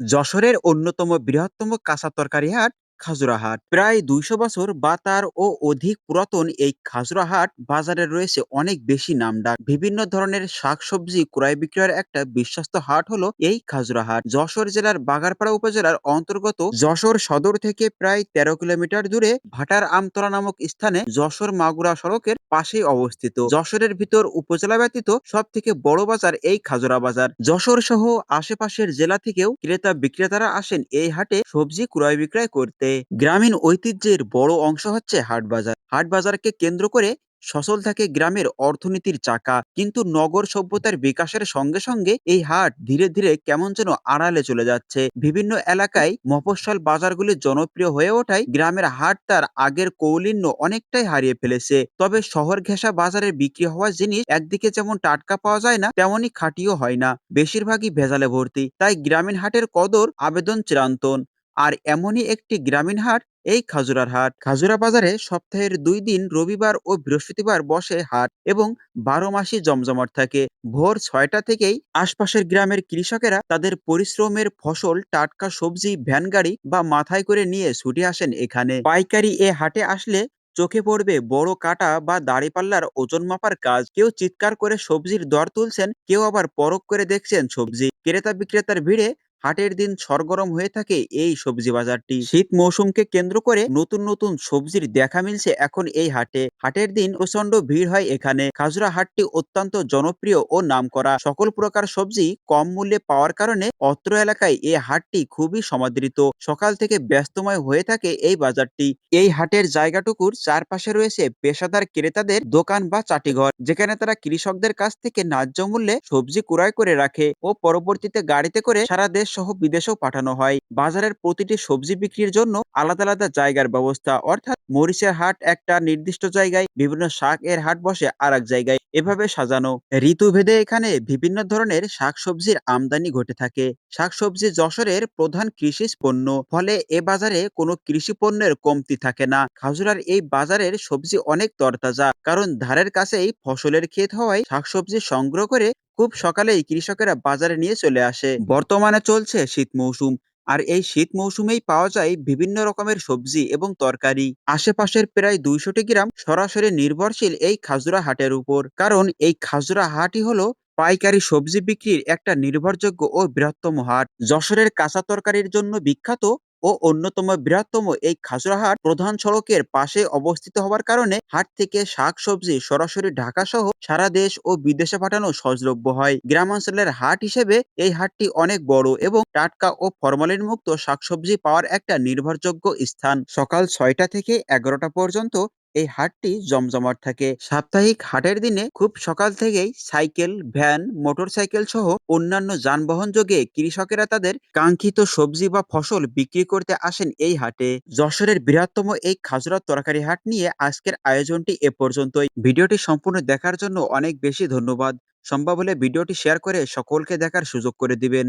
যশোরের অন্যতম বৃহত্তম কাঁচা তরকারি হাট খাজুরা হাট। প্রায় দুইশো বছর বা তার ও অধিক পুরাতন এই খাজুরাহাট বাজারে রয়েছে অনেক বেশি নামডাক। বিভিন্ন ধরনের শাকসবজি ক্রয় বিক্রয়ের একটা বিশ্বস্ত হাট হলো এই খাজুরাহাট যশোর জেলার বাগারপাড়া উপজেলার অন্তর্গত যশোর সদর থেকে প্রায় তেরো কিলোমিটার দূরে ভাটার আমতলা নামক স্থানে যশোর মাগুরা সড়কের পাশেই অবস্থিত। যশোরের ভিতর উপজেলা ব্যতীত সব থেকে বড় বাজার এই খাজুরা বাজার। যশোর সহ আশেপাশের জেলা থেকেও ক্রেতা বিক্রেতারা আসেন এই হাটে সবজি ক্রয় বিক্রয় করতে। গ্রামীণ ঐতিহ্যের বড় অংশ হচ্ছে হাট বাজার। হাট বাজারকে কেন্দ্র করে সচল থাকে গ্রামের অর্থনীতির চাকা, কিন্তু নগর সভ্যতার বিকাশের সঙ্গে সঙ্গে এই হাট ধীরে ধীরে কেমন যেন আড়ালে চলে যাচ্ছে। বিভিন্ন এলাকায় মফস্বল বাজারগুলি জনপ্রিয় হয়ে ওঠায় গ্রামের হাট তার আগের কৌলিন্য অনেকটাই হারিয়ে ফেলেছে। তবে শহর ঘেঁষা বাজারে বিক্রি হওয়া জিনিস একদিকে যেমন টাটকা পাওয়া যায় না, তেমনই খাঁটিও হয় না। বেশিরভাগই ভেজালে ভর্তি, তাই গ্রামীণ হাটের কদর আবেদন চিরন্তন আর এমনই একটি গ্রামীণ হাট, এই খাজুরার হাট। খাজুরা বাজারে সপ্তাহের দুই দিন রবিবার ও বৃহস্পতিবার বসে হাট এবং বারো মাসই জমজমাট থাকে। ভোর ছয়টা থেকেই আশপাশের গ্রামের কৃষকেরা তাদের পরিশ্রমের ফসল, টাটকা সবজি, ভ্যান গাড়ি বা মাথায় করে নিয়ে ছুটে আসেন এখানে। পাইকারি এ হাটে আসলে চোখে পড়বে বড় কাটা বা দাড়িপাল্লার ওজন মাপার কাজ। কেউ চিৎকার করে সবজির দর তুলছেন, কেউ আবার পরখ করে দেখছেন সবজি। ক্রেতা বিক্রেতার ভিড়ে হাটের দিন সরগরম হয়ে থাকে এই সবজি বাজারটি। শীত মৌসুমকে কেন্দ্র করে নতুন নতুন সবজির দেখা মিলছে এখন এই হাটে। হাটের দিন প্রচণ্ড ভিড় হয় এখানে। খাজুরা হাটটি অত্যন্ত জনপ্রিয় ও নামকরা। সকল প্রকার সবজি কম মূল্যে পাওয়ার কারণে অত্র এলাকায় এই হাটটি খুবই সমাদৃত। সকাল থেকে ব্যস্তময় হয়ে থাকে এই বাজারটি। এই হাটের জায়গাটুকুর চারপাশে রয়েছে পেশাদার ক্রেতাদের দোকান বা চাটিঘর, যেখানে তারা কৃষকদের কাছ থেকে ন্যায্য মূল্যে সবজি ক্রয় করে রাখে ও পরবর্তীতে গাড়িতে করে সারা দেশ সহ বিদেশেও পাঠানো হয়। বাজারের প্রতিটি সবজি বিক্রির জন্য আলাদা আলাদা জায়গার ব্যবস্থা অর্থাৎ মরিচের হাট একটা নির্দিষ্ট জায়গায়, বিভিন্ন শাক এর হাট বসে আর এক জায়গায়। এভাবে সাজানো। ঋতুভেদে এখানে বিভিন্ন ধরনের শাকসবজির আমদানি ঘটে থাকে। শাকসবজি যশোরের প্রধান কৃষি পণ্য। ফলে এ বাজারে কোনো কৃষি পণ্যের কমতি থাকে না। খাজুরার এই বাজারের সবজি অনেক তরতাজা। কারণ ধারের কাছেই ফসলের ক্ষেত হওয়ায় শাকসবজি সংগ্রহ করে খুব সকালেই কৃষকেরা বাজারে নিয়ে চলে আসে। বর্তমানে চলছে শীত মৌসুম। আর এই শীত মৌসুমেই পাওয়া যায় বিভিন্ন রকমের সবজি এবং তরকারি। আশেপাশের প্রায় দুইশোটি গ্রাম সরাসরি নির্ভরশীল এই খাজুরা হাটের উপর। কারণ এই খাজুরা হাটই হলো পাইকারি সবজি বিক্রির একটা নির্ভরযোগ্য ও বৃহত্তম হাট। যশোরের কাঁচা তরকারির জন্য বিখ্যাত ও অন্যতম বৃহত্তম এই খাজুরা হাট প্রধান সড়কের পাশে অবস্থিত হওয়ার কারণে হাট থেকে শাকসবজি সরাসরি ঢাকা সহ সারা দেশ ও বিদেশে পাঠানো সহজলভ্য হয়। গ্রামাঞ্চলের হাট হিসেবে এই হাটটি অনেক বড় এবং টাটকা ও ফরমালিন মুক্ত শাকসবজি পাওয়ার একটা নির্ভরযোগ্য স্থান। সকাল ছয়টা থেকে এগারোটা পর্যন্ত এই হাটটি জমজমাট থাকে। সাপ্তাহিক হাটের দিনে খুব সকাল থেকেই সাইকেল, ভ্যান, মোটরসাইকেল সহ অন্যান্য যানবাহন যোগে কৃষকেরা তাদের কাঙ্ক্ষিত সবজি বা ফসল বিক্রি করতে আসেন এই হাটে। যশোরের বৃহত্তম এই খাজুরা তরকারি হাট নিয়ে আজকের আয়োজনটি এ পর্যন্তই। ভিডিওটি সম্পূর্ণ দেখার জন্য অনেক বেশি ধন্যবাদ। সম্ভব হলে ভিডিওটি শেয়ার করে সকলকে দেখার সুযোগ করে দিবেন।